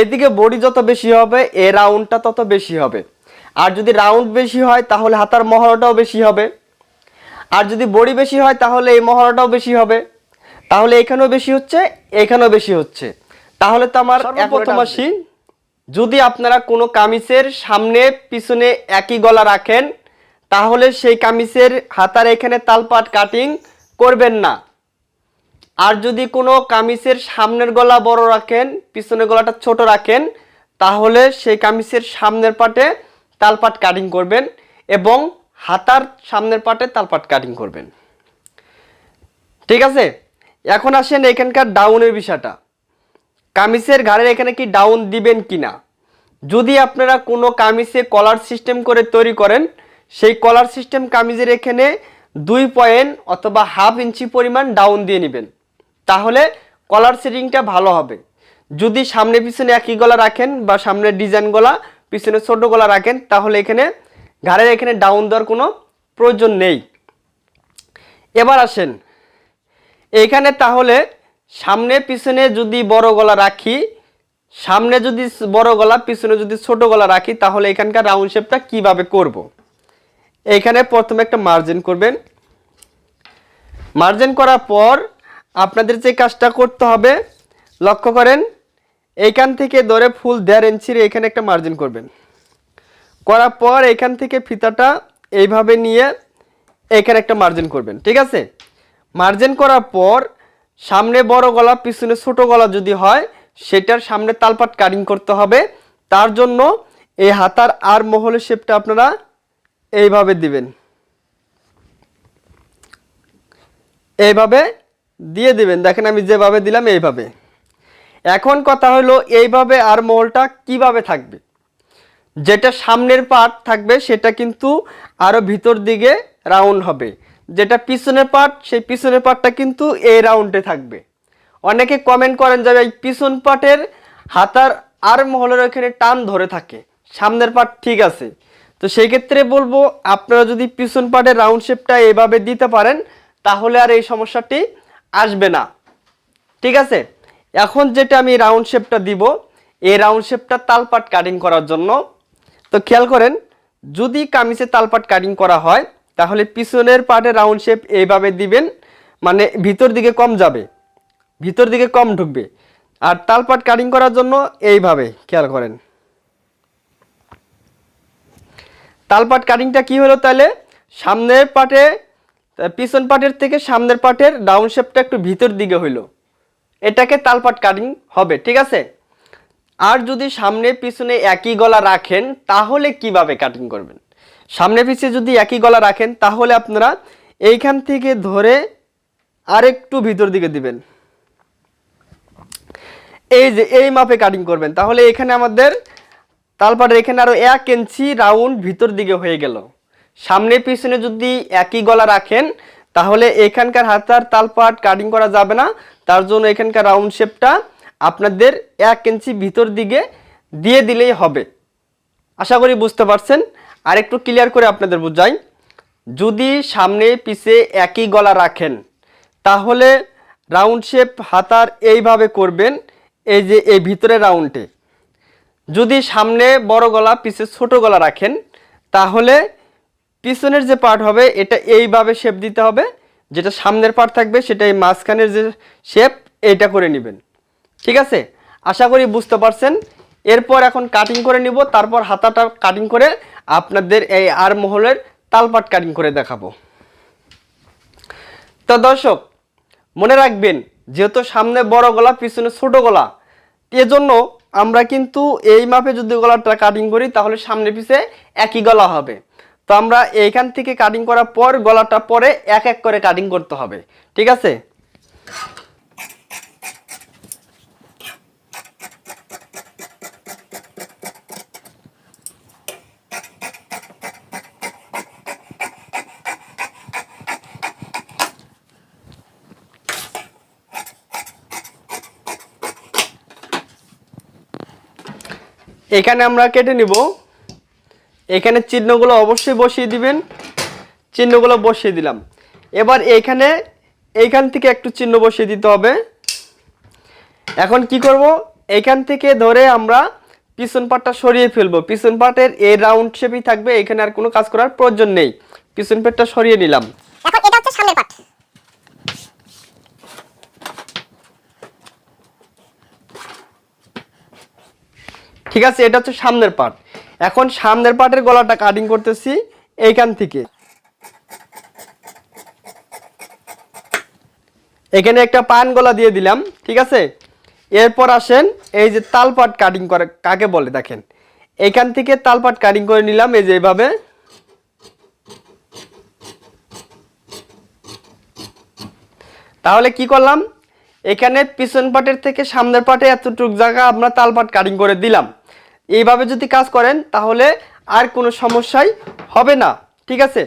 এদিকে বডি যত বেশি হবে এ রাউন্ডটা তত বেশি হবে। আর যদি রাউন্ড বেশি হয় তাহলে হাতার মহড়াটাও বেশি হবে। আর যদি বডি বেশি হয় তাহলে এই মহড়াটাও বেশি হবে। তাহলে এখানেও বেশি হচ্ছে এখানেও বেশি হচ্ছে। তাহলে তো আমার সর্বপ্রথম আসি যদি আপনারা কোনো কামিজের সামনে পিছনে একই গলা রাখেন তাহলে সেই কামিজের হাতার এখানে তালপাট কাটিং করবেন না। আর যদি কোনো কামিজের সামনের গলা বড় রাখেন, পিছনের গলাটা ছোট রাখেন, তাহলে সেই কামিজের সামনের পাটে তালপাট কাটিং করবেন এবং হাতার সামনের পাটে তালপাট কাটিং করবেন। ঠিক আছে? এখন আসেন এখানকার ডাউনের বিষয়টা। কামিজের ঘাড়ের এখানে কি ডাউন দিবেন কি না? যদি আপনারা কোনো কামিজে কলার সিস্টেম করে তৈরি করেন, সেই কলার সিস্টেম কামিজের এখানে দুই পয়েন্ট অথবা হাফ ইঞ্চি পরিমাণ ডাউন দিয়ে নেবেন। তাহলে কলার সেটিংটা ভালো হবে। যদি সামনে পিছনে একই গলা রাখেন বা সামনে ডিজাইন গলা পিছনে ছোট গলা রাখেন, তাহলে এখানে ঘাড়ের এখানে ডাউন দেওয়ার কোনো প্রয়োজন নেই। এবার আসেন এইখানে তাহলে সামনে পিছনে যদি বড় গলা রাখি, সামনে যদি বড় গলা, পিছনে যদি ছোট গলা রাখি, তাহলে এখানকার রাউন্ড শেপটা কীভাবে করব। এইখানে প্রথমে একটা মার্জিন করবেন। মার্জিন করার পর আপনাদের যে কাজটা করতে হবে, লক্ষ্য করেন এইখান থেকে ধরে ফুল দেড় ইঞ্চির এখানে একটা মার্জিন করবেন। করার পর এখান থেকে ফিতাটা এইভাবে নিয়ে এখানে একটা মার্জিন করবেন, ঠিক আছে? মার্জিন করার পর সামনে বড় গলা, পিছনে ছোট গলা যদি হয়, সেটার সামনে তালপাট কাটিং করতে হবে। তার জন্য এই হাতার আর মহলের শেপটা আপনারা এইভাবে দিবেন। এইভাবে দিয়ে দেবেন। দেখেন আমি যেভাবে দিলাম, এইভাবে। এখন কথা হলো, এইভাবে আর মহলটা কীভাবে থাকবে? যেটা সামনের পার্ট থাকবে, সেটা কিন্তু আরও ভিতর দিকে রাউন্ড হবে। যেটা পিছনের পার্ট, সেই পিছনের পার্টটা কিন্তু এই রাউন্ডে থাকবে। অনেকে কমেন্ট করেন যাবে এই পিছন পার্টের হাতার আর মহলের ওইখানে টান ধরে থাকে। সামনের পার্ট ঠিক আছে। তো সেই ক্ষেত্রে বলব, আপনারা যদি পিছন পার্টের রাউন্ড শেপটা এভাবে দিতে পারেন, তাহলে আর এই সমস্যাটি আসবে না। ঠিক আছে? এখন যেটা আমি রাউন্ড শেপটা দিব, এই রাউন্ড শেপটা তালপাট কাটিং করার জন্য। তো খেয়াল করেন, যদি কামিজে তালপাট কাটিং করা হয়, তাহলে পিছনের পার্টে রাউন্ড শেপ এইভাবে দিবেন মানে ভিতর দিকে কম যাবে, ভিতর দিকে কম ঢুকবে। আর তালপাট কাটিং করার জন্য এইভাবে, খেয়াল করেন। তালপাট কাটিংটা কি হলো তাহলে? সামনের পাটে পিছন পাটের থেকে সামনের পাটের ডাউন শেপটা একটু ভিতর দিকে হইল। এটাকে তালপাট কাটিং হবে, ঠিক আছে? আর যদি সামনে পিছনে একই গলা রাখেন, তাহলে কীভাবে কাটিং করবেন? সামনে পিছিয়ে যদি একই গলা রাখেন, তাহলে আপনারা এইখান থেকে ধরে আরেকটু ভিতর দিকে দিবেন। এই যে, এই মাপে কাটিং করবেন। তাহলে এখানে আমাদের তালপাটের এখানে আরও এক ইঞ্চি রাউন্ড ভিতর দিকে হয়ে গেল। সামনে পিছনে যদি একই গলা রাখেন, তাহলে এখানকার হাতার তালপাট কাটিং করা যাবে না। তার জন্য এখানকার রাউন্ড শেপটা আপনাদের এক ইঞ্চি ভিতর দিকে দিয়ে দিলেই হবে। আশা করি বুঝতে পারছেন। আর একটু ক্লিয়ার করে আপনাদের বুঝাই। যদি সামনে পিছে একই গলা রাখেন, তাহলে রাউন্ড শেপ হাতার এইভাবে করবেন, এই যে এই ভিতরে রাউন্ডে যদি সামনে বড় গলা, পিছে ছোট গলা রাখেন, তাহলে পিছনের যে পার্ট হবে, এটা এইভাবে শেপ দিতে হবে। যেটা সামনের পার্ট থাকবে সেটা এই মাঝখানের যে শেপ এইটা করে নেবেন। ঠিক আছে? আশা করি বুঝতে পারছেন। এরপর এখন কাটিং করে নিব, তারপর হাতাটা কাটিং করে আপনাদের এই আর মহলের তালপাট কাটিং করে দেখাবো। তো দর্শক, মনে রাখবেন, যেহেতু সামনে বড় গলা, পিছনে ছোট গলা, এজন্য আমরা কিন্তু এই মাপে যদি গলাটা কাটিং করি, তাহলে সামনে পিছে একই গলা হবে। তো আমরা এইখান থেকে কাটিং করার পর গলাটা পরে এক এক করে কাটিং করতে হবে, ঠিক আছে? এখানে আমরা কেটে নিব। এখানে চিহ্নগুলো অবশ্যই বসিয়ে দিবেন। চিহ্নগুলো বসিয়ে দিলাম। এবার এইখানে এইখান থেকে একটু চিহ্ন বসিয়ে দিতে হবে। এখন কি করব? এখান থেকে ধরে আমরা পিছন পাটটা সরিয়ে ফেলব। পিছন পাটের এই রাউন্ড শেপই থাকবে। এখানে আর কোনো কাজ করার প্রয়োজন নেই। পিছন পেটটা সরিয়ে নিলাম। এখন এটা হচ্ছে সামনের পার্ট ঠিক আছে এটা হচ্ছে সামনের পার্ট এখন সামনের পাটের গলাটা কাটিং করতেছি এইখান থেকে। এখানে একটা পান গলা দিয়ে দিলাম, ঠিক আছে? এরপর আসেন এই যে তালপাট কাটিং করে, কাকে বলে দেখেন? এখান থেকে তালপাট কাটিং করে নিলাম, এই যে এইভাবে তাহলে কি করলাম? এখানে পিছন পাটের থেকে সামনের পাটে এতটুক জায়গা আমরা তালপাট কাটিং করে দিলাম। এইভাবে যদি কাজ করেন, তাহলে আর কোনো সমস্যাই হবে না। ঠিক আছে?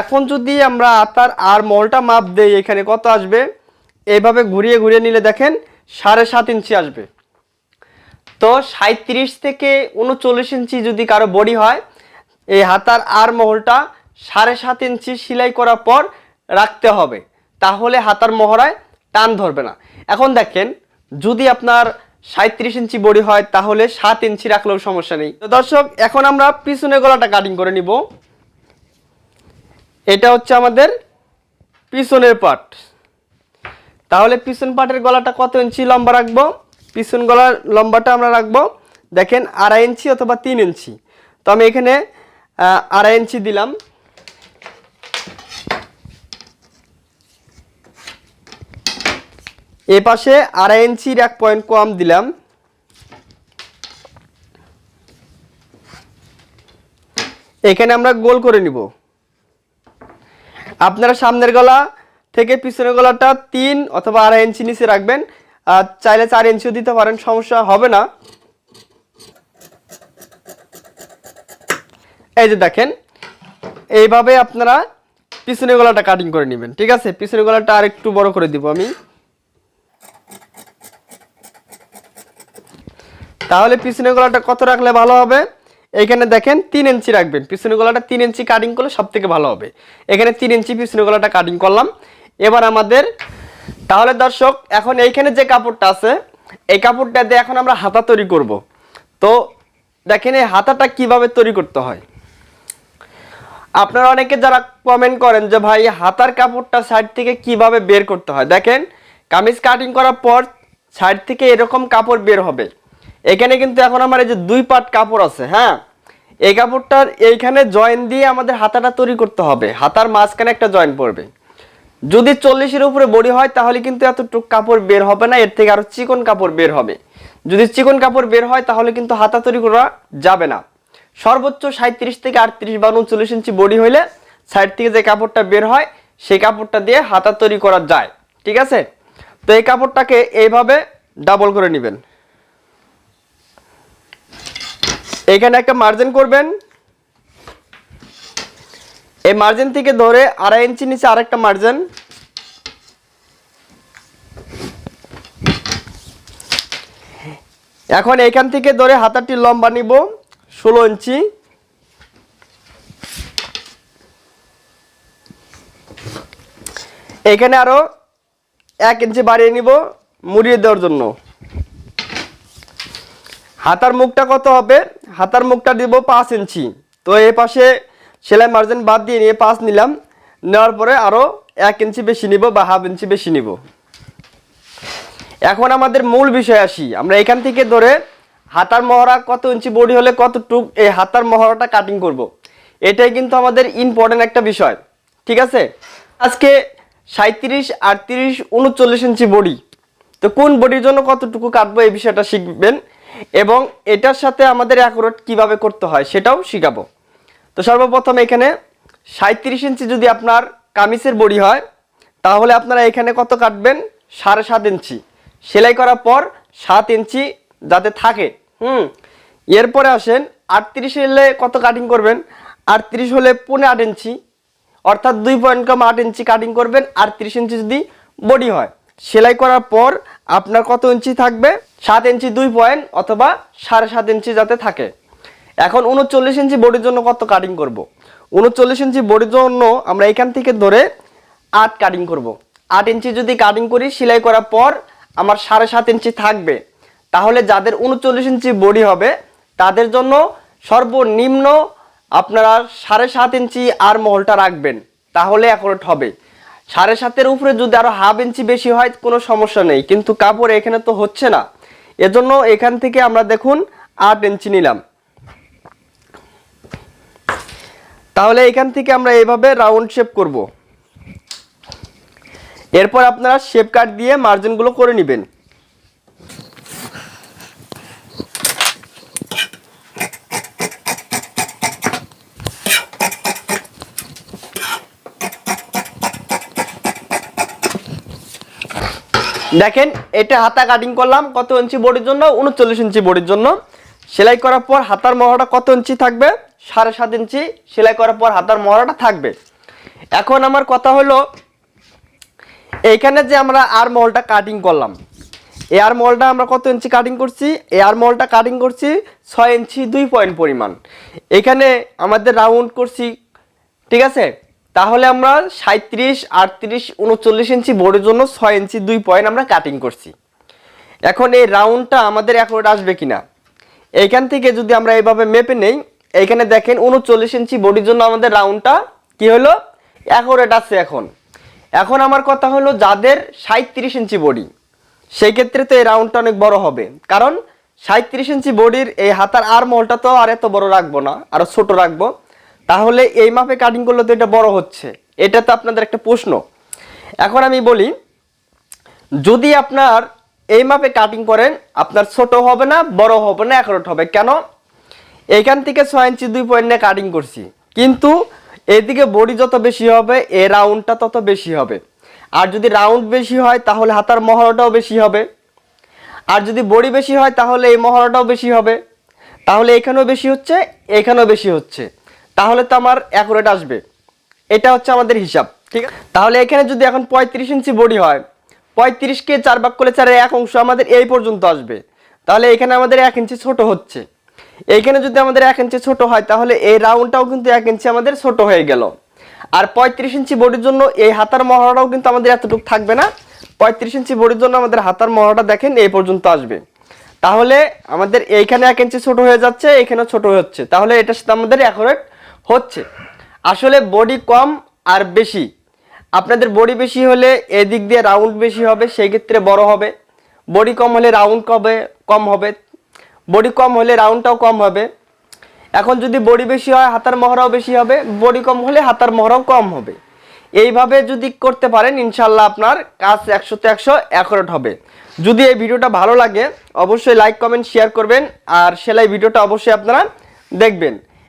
এখন যদি আমরা আতার আর মলটা মাপ দেই, এখানে কত আসবে? এইভাবে ঘুরিয়ে ঘুরিয়ে নিলে দেখেন, সাড়ে সাত ইঞ্চি আসবে। তো সাঁত্রিশ থেকে উনচল্লিশ ইঞ্চি যদি কারও বডি হয়, এই হাতার আর মহলটা সাড়ে সাত ইঞ্চি সেলাই করার পর রাখতে হবে। তাহলে হাতার মহড়ায় টান ধরবে না। এখন দেখেন, যদি আপনার সাঁত্রিশ ইঞ্চি বডি হয়, তাহলে সাত ইঞ্চি রাখলেও সমস্যা নেই। তো দর্শক, এখন আমরা পিছনে গলাটা কাটিং করে নিব। এটা হচ্ছে আমাদের পিছনের পার্ট তাহলে পিছন পাটের গলাটা কত ইঞ্চি লম্বা রাখব? পিছন গলার লম্বাটা আমরা রাখব, দেখেন, আড়াই ইঞ্চি অথবা তিন ইঞ্চি। তো আমি এখানে আড়াই ইঞ্চি দিলাম। এ পাশে আড়াই ইঞ্চির এক পয়েন্ট কম দিলাম। এখানে আমরা গোল করে নিব। আপনারা সামনের গলা থেকে পিছনের গলাটা তিন অথবা আড়াই ইঞ্চি নিচে রাখবেন। আর চাইলে চার ইঞ্চিও দিতে পারেন, সমস্যা হবে না। এই যে দেখেন, এইভাবে আপনারা পিছনের গলাটা কাটিং করে নেবেন, ঠিক আছে? পিছনের গলাটা আর একটু বড় করে দিব আমি। তাহলে পিছনে গলাটা কত রাখলে ভালো হবে? এখানে দেখেন তিন ইঞ্চি রাখবেন। পিছনে গলাটা তিন ইঞ্চি কাটিং করলে সব থেকে ভালো হবে। এখানে তিন ইঞ্চি পিছনে গলাটা কাটিং করলাম। এবার আমাদের, তাহলে দর্শক, এখন এইখানে যে কাপড়টা আছে, এই কাপড়টা দিয়ে এখন আমরা হাতা তৈরি করব। তো দেখেন এই হাতাটা কীভাবে তৈরি করতে হয়। আপনারা অনেকে যারা কমেন্ট করেন যে, ভাই, হাতার কাপড়টা সাইড থেকে কীভাবে বের করতে হয়? দেখেন, কামিজ কাটিং করার পর সাইড থেকে এরকম কাপড় বের হবে। এখানে কিন্তু এখন আমার এই যে দুই পাট কাপড় আছে হ্যাঁ? এই কাপড়টার এইখানে জয়েন দিয়ে আমাদের হাতাটা তৈরি করতে হবে। হাতার মাঝখানে একটা জয়েন পড়বে। যদি চল্লিশের উপরে বডি হয়, তাহলে কিন্তু এতটুকু কাপড় বের হবে না, এর থেকে আরও চিকন কাপড় বের হবে। যদি চিকন কাপড় বের হয়, তাহলে কিন্তু হাতা তৈরি করা যাবে না। সর্বোচ্চ সাঁত্রিশ থেকে আটত্রিশ বা উনচল্লিশ ইঞ্চি বডি হইলে সাইড থেকে যে কাপড়টা বের হয়, সেই কাপড়টা দিয়ে হাতা তৈরি করা যায়। ঠিক আছে? তো এই কাপড়টাকে এইভাবে ডাবল করে নেবেন। এখানে একটা মার্জিন করবেন। এই মার্জিন থেকে ধরে আড়াই ইঞ্চি নিচে আরেকটা মার্জিন এখন এখান থেকে ধরে হাতাটি লম্বা নিব, ষোলো ইঞ্চি। এখানে আরও এক ইঞ্চি বাড়িয়ে নিব, মুড়িয়ে দেওয়ার জন্য। হাতার মুখটা কত হবে? হাতার মুখটা দিব পাঁচ ইঞ্চি। তো এ পাশে সেলাই মার্জিন বাদ দিয়ে নিয়ে পাঁচ নিলাম। নেওয়ার পরে আরও এক ইঞ্চি বেশি নিব বা হাফ ইঞ্চি বেশি নিব। এখন আমাদের মূল বিষয় আসি। আমরা এখান থেকে ধরে হাতার মহড়া কত ইঞ্চি বডি হলে কতটুক এই হাতার মহড়াটা কাটিং করব। এটাই কিন্তু আমাদের ইম্পর্টেন্ট একটা বিষয়। ঠিক আছে? আজকে সাঁত্রিশ আটত্রিশ, উনচল্লিশ ইঞ্চি বডি। তো কোন বডির জন্য কতটুকু কাটবো এই বিষয়টা শিখবেন। এবং এটার সাথে আমাদের অ্যাকুরেট কীভাবে করতে হয় সেটাও শিখাবো। তো সর্বপ্রথম এখানে সাঁত্রিশ ইঞ্চি যদি আপনার কামিজের বডি হয়, তাহলে আপনারা এখানে কত কাটবেন? সাড়ে সাত ইঞ্চি। সেলাই করার পর সাত ইঞ্চি যাতে থাকে, হুম? এরপরে আসেন, আটত্রিশ হলে কত কাটিং করবেন? আটত্রিশ হলে পনেরো আট ইঞ্চি। অর্থাৎ দুই পয়েন্ট কম আট ইঞ্চি কাটিং করবেন। আর ত্রিশ ইঞ্চি যদি বডি হয়, সেলাই করার পর আপনার কত ইঞ্চি থাকবে? সাত ইঞ্চি দুই পয়েন্ট অথবা সাড়ে সাত ইঞ্চি যাতে থাকে। এখন উনচল্লিশ ইঞ্চি বডির জন্য কত কাটিং করব। উনচল্লিশ ইঞ্চি বডির জন্য আমরা এখান থেকে ধরে আট কাটিং করব। আট ইঞ্চি যদি কাটিং করি, সেলাই করার পর আমার সাড়ে সাত ইঞ্চি থাকবে। তাহলে যাদের উনচল্লিশ ইঞ্চি বডি হবে, তাদের জন্য সর্বনিম্ন আপনারা সাড়ে সাত ইঞ্চি আর মহলটা রাখবেন। তাহলে অ্যাকুরেট হবে। সাড়ে সাতের উপরে যদি আরও হাফ ইঞ্চি বেশি হয়, কোনো সমস্যা নেই। কিন্তু কাপড় এখানে তো হচ্ছে না। এজন্য এখান থেকে আমরা দেখুন আট ইঞ্চি নিলাম। তাহলে এখান থেকে আমরা এইভাবে রাউন্ড শেপ করব। এরপর আপনারা শেপ কাট দিয়ে মার্জিনগুলো করে নেবেন। দেখেন, এটা হাতা কাটিং করলাম, কত ইঞ্চি বডির জন্য? উনচল্লিশ ইঞ্চি বডির জন্য। সেলাই করার পর হাতার মহড়াটা কত ইঞ্চি থাকবে? সাড়ে সাত ইঞ্চি সেলাই করার পর হাতার মহড়াটা থাকবে। এখন আমার কথা হলো, এইখানে যে আমরা আর মহলটা কাটিং করলাম, এই আর মহলটা আমরা কত ইঞ্চি কাটিং করছি? এই আর মহলটা কাটিং করছি ছয় ইঞ্চি দুই পয়েন্ট পরিমাণ। এখানে আমাদের রাউন্ড করছি, ঠিক আছে? তাহলে আমরা সাঁত্রিশ আটত্রিশ, উনচল্লিশ ইঞ্চি বোর্ডের জন্য ছয় ইঞ্চি দুই পয়েন্ট আমরা কাটিং করছি। এখন এই রাউন্ডটা আমাদের অ্যাকুরেট আসবে কিনা? এইখান থেকে যদি আমরা এইভাবে মেপে নেই, এইখানে দেখেন উনচল্লিশ ইঞ্চি বডির জন্য আমাদের রাউন্ডটা কি হলো? অ্যাকুরেট আছে এখন। এখন আমার কথা হলো যাদের সাঁত্রিশ ইঞ্চি বডি সেই ক্ষেত্রে তো এই রাউন্ডটা অনেক বড় হবে। কারণ সাঁত্রিশ ইঞ্চি বডির এই হাতার আর মহলটা তো আর এত বড় রাখব না, আরও ছোট রাখব। তাহলে এই মাপে কাটিং করলে তো এটা বড় হচ্ছে। এটা তো আপনাদের একটা প্রশ্ন। এখন আমি বলি, যদি আপনার এই মাপে কাটিং করেন, আপনার ছোট হবে না, বড় হবে না, একরট হবে। কেন? এখান থেকে ছয় ইঞ্চি দুই পয়েন্ট কাটিং করছি। কিন্তু এদিকে বডি যত বেশি হবে, এ রাউন্ডটা তত বেশি হবে। আর যদি রাউন্ড বেশি হয়, তাহলে হাতার মহড়াটাও বেশি হবে। আর যদি বডি বেশি হয়, তাহলে এই মহড়াটাও বেশি হবে। তাহলে এখানেও বেশি হচ্ছে, এখানেও বেশি হচ্ছে। তাহলে তো আমার অ্যাকুরেট আসবে। এটা হচ্ছে আমাদের হিসাব, ঠিক আছে? তাহলে এখানে যদি এখন পঁয়ত্রিশ ইঞ্চি বডি হয়, পঁয়ত্রিশকে চার ভাগ করলে চারের এক অংশ আমাদের এই পর্যন্ত আসবে। তাহলে এখানে আমাদের এক ইঞ্চি ছোট হচ্ছে। এইখানে যদি আমাদের এক ইঞ্চি ছোট হয়, তাহলে এই রাউন্ডটাও কিন্তু এক ইঞ্চি আমাদের ছোট হয়ে গেল। আর পঁয়ত্রিশ ইঞ্চি বডির জন্য এই হাতার মহড়াটাও কিন্তু আমাদের এতটুকু থাকবে না। পঁয়ত্রিশ ইঞ্চি বডির জন্য আমাদের হাতার মহড়াটা দেখেন, এই পর্যন্ত আসবে। তাহলে আমাদের এইখানে এক ইঞ্চি ছোট হয়ে যাচ্ছে এখানেও ছোট হচ্ছে। তাহলে এটার সাথে আমাদের অ্যাকুরেট হচ্ছে। আসলে বডি কম আর বেশি। আপনাদের বডি বেশি হলে এদিক দিয়ে রাউন্ড বেশি হবে সেই ক্ষেত্রে বড় হবে। বডি কম হলে রাউন্ড কবে, কম হবে। বডি কম হলে রাউন্ডটাও কম হবে। এখন যদি বডি বেশি হয়, হাতার মহড়াও বেশি হবে। বডি কম হলে হাতার মহড়াও কম হবে। এইভাবে যদি করতে পারেন ইনশাল্লাহ আপনার কাজ একশোতে একশো অ্যাকুরেট হবে। যদি এই ভিডিওটা ভালো লাগে, অবশ্যই লাইক কমেন্ট শেয়ার করবেন। আর সেলাই ভিডিওটা অবশ্যই আপনারা দেখবেন।